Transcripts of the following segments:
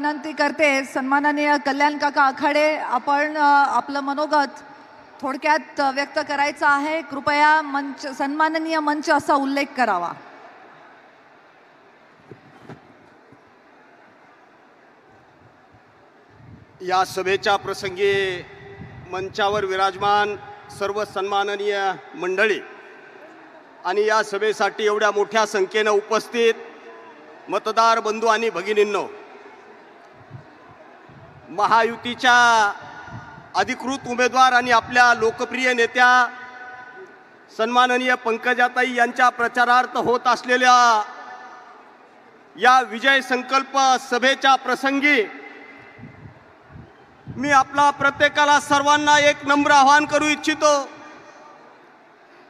विनंती करते सन्माननीय कल्याण काका आखाडे आपण आपलं मनोगत थोडक्यात व्यक्त करायचं आहे. कृपया मंच सन्माननीय मंच असा उल्लेख करावा. या सभेच्या प्रसंगी मंचावर विराजमान सर्व सन्माननीय मंडळी आणि या सभेसाठी एवढ्या मोठ्या संख्येनं उपस्थित मतदार बंधू आणि भगिनींनो महायुतीच्या अधिकृत उमेदवार आणि आपल्या लोकप्रिय नेत्या सन्माननीय पंकजाताई यांच्या प्रचारार्थ होत असलेल्या या विजय संकल्प सभेच्या प्रसंगी मी आपला प्रत्येकाला सर्वांना एक नम्र आवाहन करू इच्छितो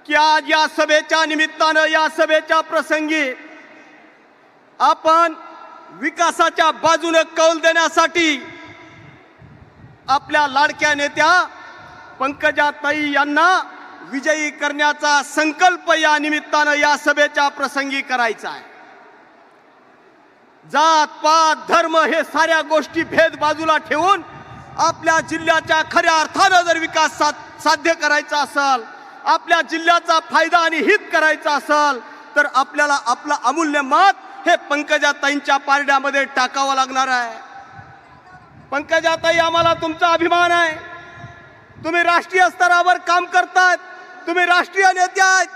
की आज या सभेच्या निमित्तानं या सभेच्या प्रसंगी आपण विकासाच्या बाजूने कौल देण्यासाठी आपल्या लाडक्या नेत्या पंकजाताई यांना विजयी करण्याचा संकल्प या निमित्तानं या सभेच्या प्रसंगी करायचा आहे. जात पात धर्म हे साऱ्या गोष्टी भेद बाजूला ठेवून आपल्या जिल्ह्याच्या खऱ्या अर्थानं जर विकास सा साध्य करायचा असेल आपल्या जिल्ह्याचा फायदा आणि हित करायचा असेल तर आपल्याला आपलं अमूल्य मत हे पंकजाताईंच्या पारड्यामध्ये टाकावं लागणार आहे. पंकजाताई आम्हाला तुमचा अभिमान आहे. तुम्ही राष्ट्रीय स्तरावर काम करतात. तुम्ही राष्ट्रीय नेते आहेत.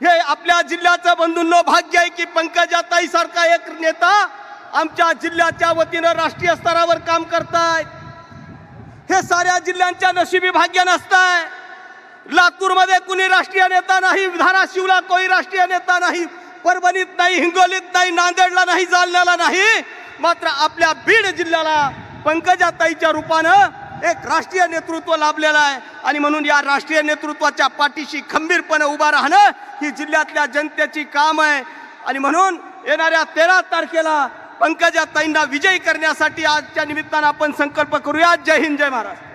हे आपल्या जिल्ह्याचं बंधूंनो भाग्य आहे की पंकजाताई सारखा एक नेता आमच्या जिल्ह्याच्या वतीनं राष्ट्रीय स्तरावर काम करतायत. हे साऱ्या जिल्ह्यांच्या नशिबी भाग्य नसतंय. लातूरमध्ये कुणी राष्ट्रीय नेता नाही धाराशिवला कोणी राष्ट्रीय नेता नाही परभणीत नाही हिंगोलीत नाही नांदेडला नाही जालन्याला नाही. मात्र आपल्या बीड जिल्ह्याला पंकजाताईच्या रूपानं एक राष्ट्रीय नेतृत्व लाभलेलं आहे. आणि म्हणून या राष्ट्रीय नेतृत्वाच्या पाठीशी खंबीरपणे उभा राहणं ही जिल्ह्यातल्या जनतेची काम आहे. आणि म्हणून येणाऱ्या तेरा तारखेला पंकजाताईंना विजयी करण्यासाठी आजच्या निमित्तानं आपण संकल्प करूया. जय हिंद जय महाराष्ट्र.